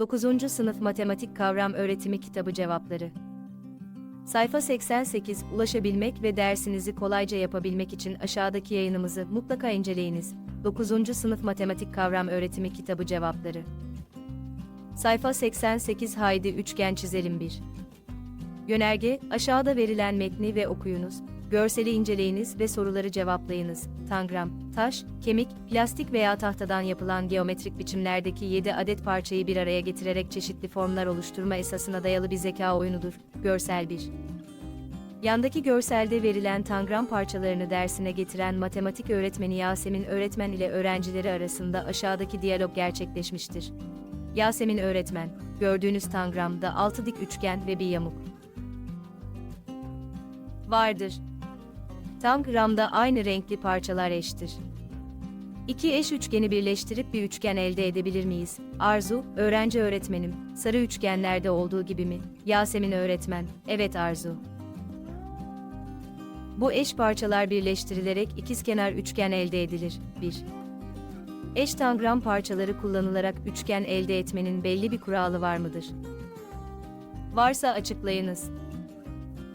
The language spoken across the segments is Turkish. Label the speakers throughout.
Speaker 1: 9. Sınıf Matematik Kavram Öğretimi Kitabı Cevapları Sayfa 88 Ulaşabilmek ve dersinizi kolayca yapabilmek için aşağıdaki yayınımızı mutlaka inceleyiniz. 9. Sınıf Matematik Kavram Öğretimi Kitabı Cevapları Sayfa 88 Haydi üçgen çizelim 1. Yönerge, aşağıda verilen metni ve okuyunuz, görseli inceleyiniz ve soruları cevaplayınız. Tangram, taş, kemik, plastik veya tahtadan yapılan geometrik biçimlerdeki 7 adet parçayı bir araya getirerek çeşitli formlar oluşturma esasına dayalı bir zeka oyunudur. Görsel 1. Yandaki görselde verilen tangram parçalarını dersine getiren matematik öğretmeni Yasemin öğretmen ile öğrencileri arasında aşağıdaki diyalog gerçekleşmiştir. Yasemin öğretmen, gördüğünüz tangramda 6 dik üçgen ve bir yamuk vardır. Tangramda aynı renkli parçalar eştir. İki eş üçgeni birleştirip bir üçgen elde edebilir miyiz? Arzu, öğrenci öğretmenim, sarı üçgenlerde olduğu gibi mi? Yasemin öğretmen, evet Arzu. Bu eş parçalar birleştirilerek ikizkenar üçgen elde edilir. 1. Eş tangram parçaları kullanılarak üçgen elde etmenin belli bir kuralı var mıdır? Varsa açıklayınız.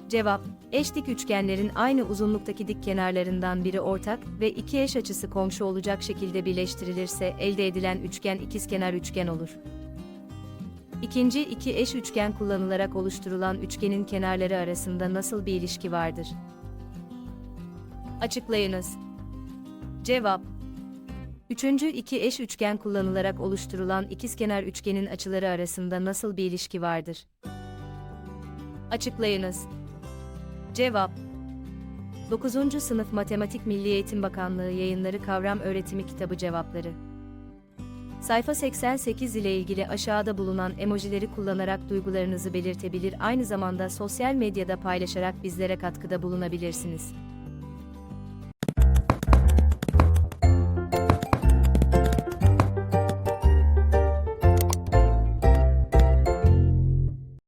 Speaker 1: Cevap, eş dik üçgenlerin aynı uzunluktaki dik kenarlarından biri ortak ve iki eş açısı komşu olacak şekilde birleştirilirse elde edilen üçgen ikizkenar üçgen olur. İkinci iki eş üçgen kullanılarak oluşturulan üçgenin kenarları arasında nasıl bir ilişki vardır? Açıklayınız. Cevap Üçüncü iki eş üçgen kullanılarak oluşturulan ikizkenar üçgenin açıları arasında nasıl bir ilişki vardır? Açıklayınız. Cevap 9. Sınıf Matematik Milli Eğitim Bakanlığı Yayınları Kavram Öğretimi Kitabı Cevapları Sayfa 88 ile ilgili aşağıda bulunan emojileri kullanarak duygularınızı belirtebilir aynı zamanda sosyal medyada paylaşarak bizlere katkıda bulunabilirsiniz.